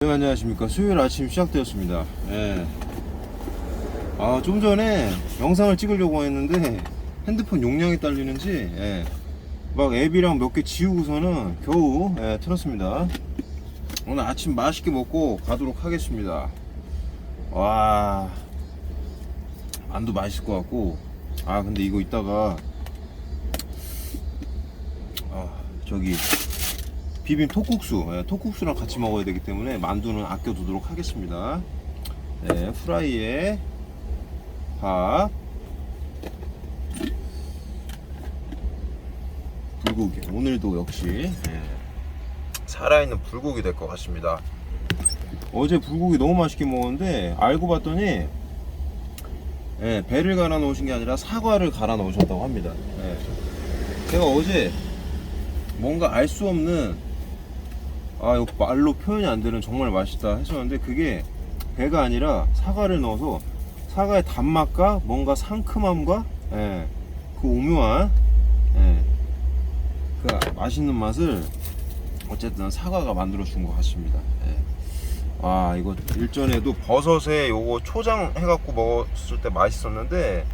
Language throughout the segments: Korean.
네, 안녕하십니까. 수요일 아침 시작되었습니다. 예. 아, 좀 전에 영상을 찍으려고 했는데 핸드폰 용량이 딸리는지, 예. 막 앱이랑 몇 개 지우고서는 겨우, 예, 틀었습니다. 오늘 아침 맛있게 먹고 가도록 하겠습니다. 와. 만두 맛있을 것 같고, 아, 근데 이거 이따가, 아, 저기, 비빔 톡국수, 예, 톡국수랑 같이 먹어야 되기 때문에 만두는 아껴두도록 하겠습니다. 네, 후라이에 밥, 불고기. 오늘도 역시 예, 살아있는 불고기 될 것 같습니다. 어제 불고기 너무 맛있게 먹었는데 알고 봤더니 예, 배를 갈아 넣으신 게 아니라 사과를 갈아 넣으셨다고 합니다. 예. 제가 어제 뭔가 알 수 없는 아 이거 말로 표현이 안 되는 정말 맛있다 했었는데 그게 배가 아니라 사과를 넣어서 사과의 단맛과 뭔가 상큼함과 예, 그 오묘한 예, 그 맛있는 맛을 어쨌든 사과가 만들어 준 것 같습니다. 예. 아 이거 일전에도 버섯에 요거 초장 해갖고 먹었을 때 맛있었는데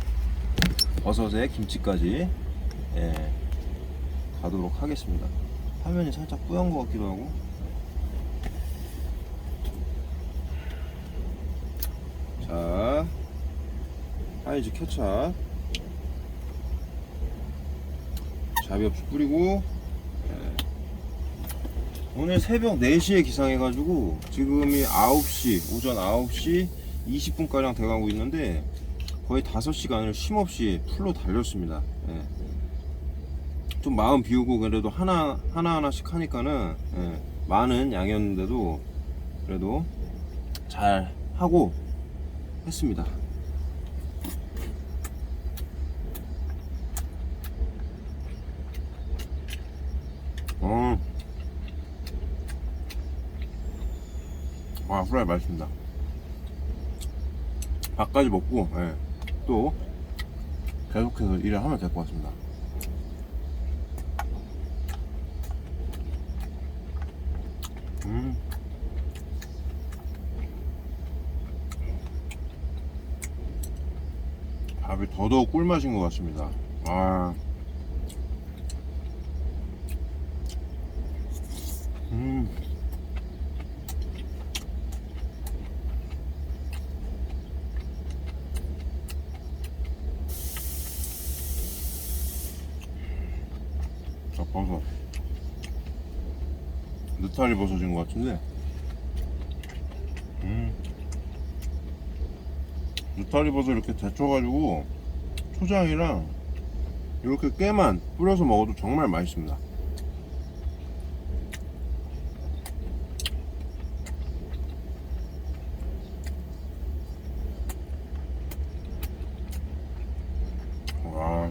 버섯에 김치까지 예, 가도록 하겠습니다. 화면이 살짝 뿌연 것 같기도 하고 자 하이즈 케찹 자비 없이 뿌리고 예. 오늘 새벽 4시에 기상해가지고 지금이 9시 오전 9시 20분가량 돼가고 있는데 거의 5시간을 쉼없이 풀로 달렸습니다 예. 좀 마음 비우고 그래도 하나 하나 하나씩 하니까는 예, 많은 양이었는데도 그래도 잘 하고 했습니다. 어, 와 후라이 맛있습니다. 밥까지 먹고 예, 또 계속해서 일을 하면 될 것 같습니다. 음. 밥이 더더욱 꿀맛인 것 같습니다. 아. 음. 자, 버섯. 느타리 버섯인 것 같은데 느타리 버섯 이렇게 데쳐가지고 초장이랑 이렇게 깨만 뿌려서 먹어도 정말 맛있습니다. 와.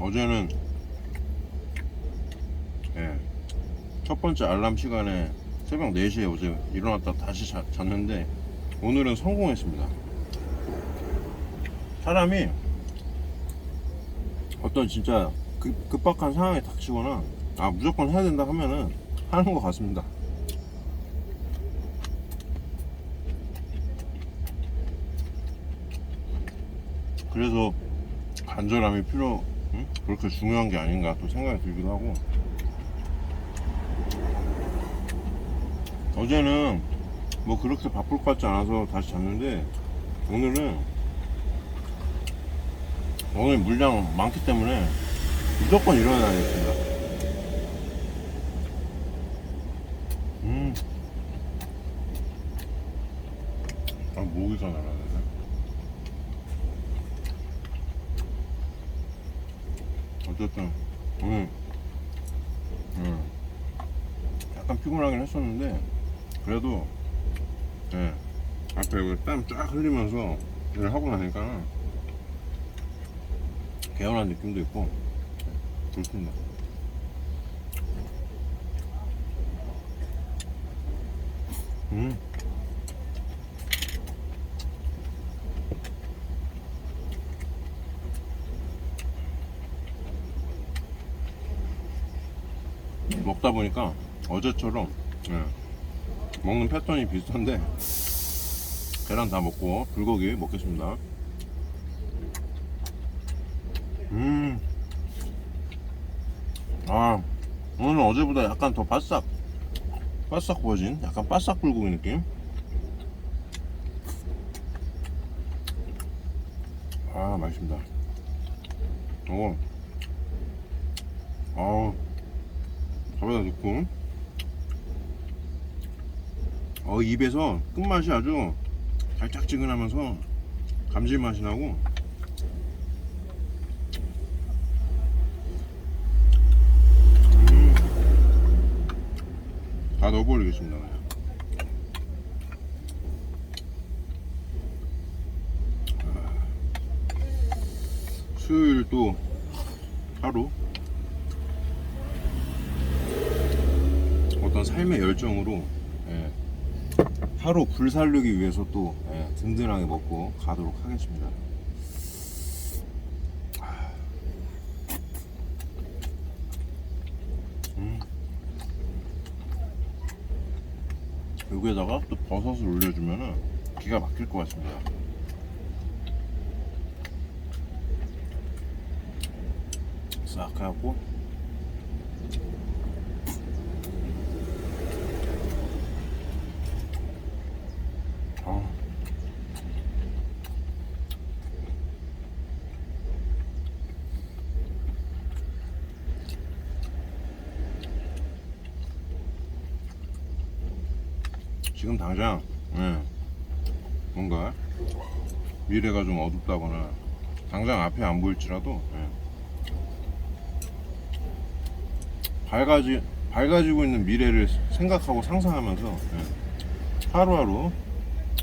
어제는 예, 첫 번째 알람 시간에 새벽 4시에 어제 일어났다 다시 자, 잤는데 오늘은 성공했습니다. 사람이 어떤 진짜 급, 급박한 상황에 닥치거나 아 무조건 해야 된다 하면은 하는 것 같습니다. 그래서 간절함이 필요 응? 그렇게 중요한 게 아닌가 또 생각이 들기도 하고 어제는 뭐 그렇게 바쁠 것 같지 않아서 다시 잤는데 오늘은 오늘 물량 많기 때문에 무조건 일어나야겠습니다 음. 아 모기가 날아가네 어쨌든 오늘 음, 약간 피곤하긴 했었는데 그래도 예, 앞에 그 땀쫙 흘리면서 일을 하고 나니까 개운한 느낌도 있고 예, 좋습니다. 음. 먹다 보니까 어제처럼 예. 먹는 패턴이 비슷한데 계란 다 먹고 불고기 먹겠습니다. 음, 아 오늘은 어제보다 약간 더 바싹 바싹 구워진 약간 바싹 불고기 느낌. 아 맛있습니다. 오, 아우 밥에다 넣고 어 입에서 끝맛이 아주 달짝지근하면서 감질맛이 나고. 음, 다 넣어버리겠습니다 그냥. 아, 수요일 또 하루? 어떤 삶의 열정으로 예, 하루 불 살리기 위해서 또 예, 든든하게 먹고 가도록 하겠습니다. 아. 음. 여기에다가 또 버섯을 올려주면은 기가 막힐 것 같습니다. 싹 해갖고 아. 지금 당장 예, 뭔가 미래가 좀 어둡다거나 당장 앞에 안 보일지라도 예, 밝아지 밝아지고 있는 미래를 생각하고 상상하면서 예, 하루하루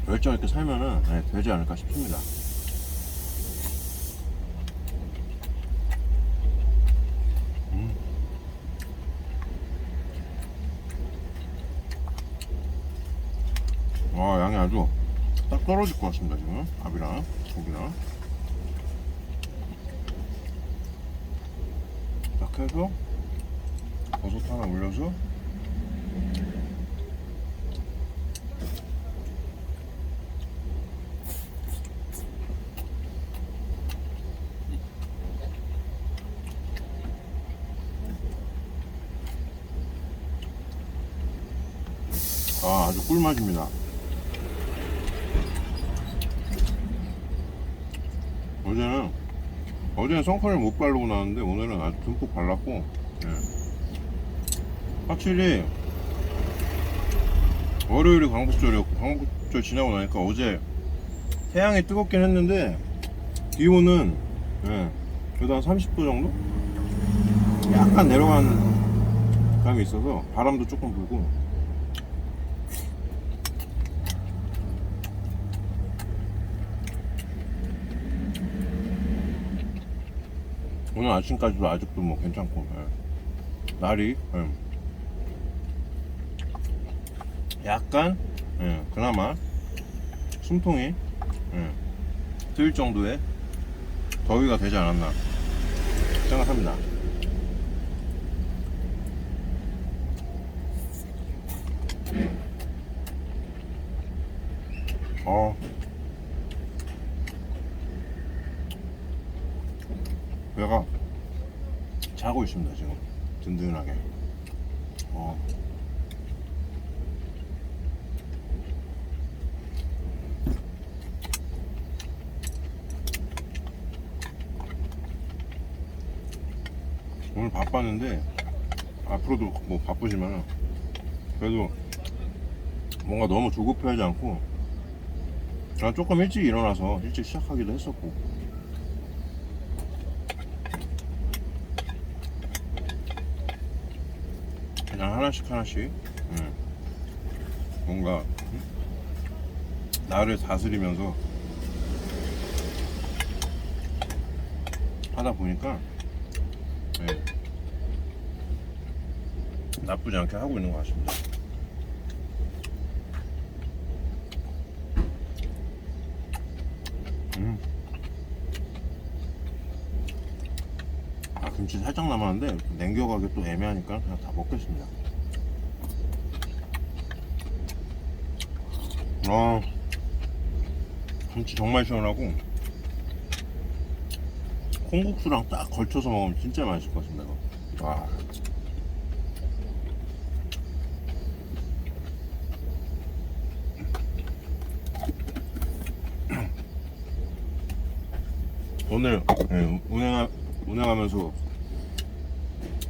열정 있게 살면은 네, 되지 않을까 싶습니다. 음. 와 양이 아주 딱 떨어질 것 같습니다 지금 밥이랑 고기랑 딱 해서 버섯 하나 올려서 아, 아주 꿀맛입니다. 어제는 어제는 선크림 못 바르고 나왔는데 오늘은 아주 듬뿍 발랐고 예. 확실히 월요일이 광복절이었고 광복절 지나고 나니까 어제 태양이 뜨겁긴 했는데 기온은 예, 그래도 한 30도 정도? 약간 내려간 감이 있어서 바람도 조금 불고 오늘 아침까지도 아직도 뭐 괜찮고 예. 날이 예. 약간 예, 그나마 숨통이 예, 트일 정도의 더위가 되지 않았나 생각합니다. 어. 배가 자고 있습니다 지금. 든든하게. 어. 오늘 바빴는데 앞으로도 뭐 바쁘지만 그래도 뭔가 너무 조급해하지 않고 그냥 조금 일찍 일어나서 일찍 시작하기도 했었고 그냥 하나씩 하나씩 음, 뭔가 음? 나를 다스리면서 하다 보니까 예, 나쁘지 않게 하고 있는 것 같습니다. 음. 김치 살짝 남았는데 냉겨가기 또 애매하니까 그냥 다 먹겠습니다. 아, 김치 정말 시원하고 콩국수랑 딱 걸쳐서 먹으면 진짜 맛있을 것 같습니다. 와. 오늘 예, 운행 운행하면서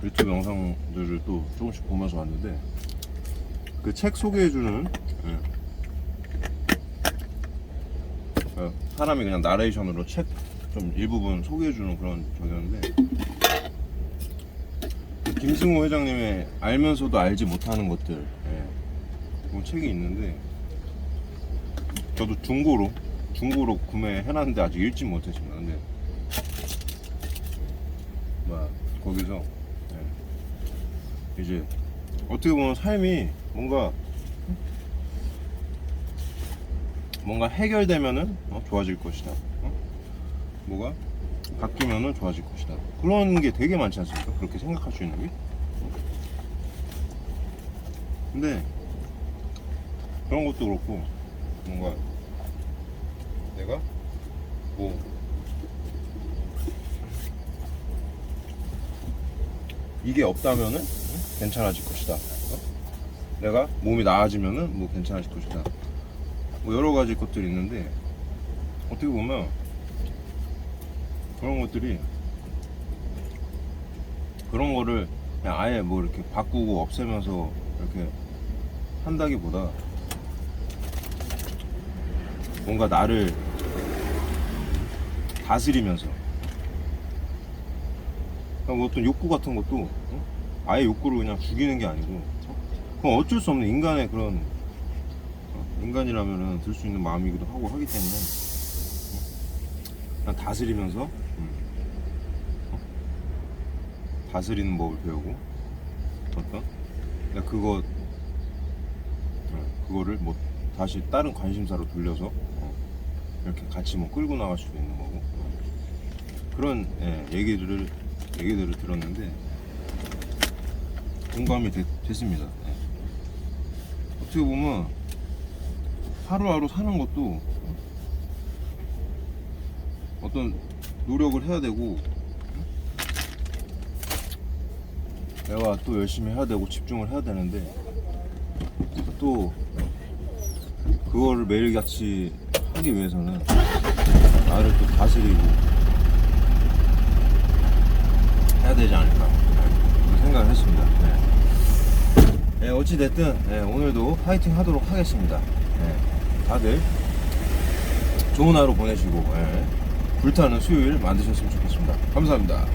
유튜브 영상들을 또 조금씩 보면서 왔는데 그 책 소개해주는 예, 어, 사람이 그냥 나레이션으로 책 좀 일부분 소개해주는 그런 적이었는데 그 김승호 회장님의 알면서도 알지 못하는 것들 예, 그런 책이 있는데 저도 중고로 중고로 구매해놨는데 아직 읽지 못했습니다. 근데 막 거기서 예, 이제 어떻게 보면 삶이 뭔가 뭔가 해결되면은 어, 좋아질 것이다. 어? 뭐가 바뀌면은 좋아질 것이다. 그런 게 되게 많지 않습니까? 그렇게 생각할 수 있는 게. 근데 그런 것도 그렇고 뭔가 내가 뭐 이게 없다면은 응? 괜찮아질 것이다. 어? 내가 몸이 나아지면은 뭐 괜찮아질 것이다. 뭐 여러 가지 것들이 있는데 어떻게 보면 그런 것들이 그런 거를 그냥 아예 뭐 이렇게 바꾸고 없애면서 이렇게 한다기보다 뭔가 나를 다스리면서 그냥 뭐 어떤 욕구 같은 것도 어? 아예 욕구를 그냥 죽이는 게 아니고 그건 어쩔 수 없는 인간의 그런 어, 인간이라면은 들 수 있는 마음이기도 하고 하기 때문에 어? 그냥 다스리면서 음, 어? 다스리는 법을 배우고 어떤 그냥 그거 어, 그거를 뭐 다시 다른 관심사로 돌려서 어, 이렇게 같이 뭐 끌고 나갈 수도 있는 거고 어. 그런 예, 얘기들을 얘기들을 들었는데 공감이 됐, 됐습니다. 예. 어떻게 보면 하루하루 사는 것도 어떤 노력을 해야 되고 내가 또 열심히 해야 되고 집중을 해야 되는데 또 그거를 매일같이 하기 위해서는 나를 또 다스리고 해야 되지 않을까 생각을 했습니다. 네. 네, 어찌됐든 네, 오늘도 파이팅 하도록 하겠습니다. 네, 다들 좋은 하루 보내시고 네, 불타는 수요일 만드셨으면 좋겠습니다. 감사합니다.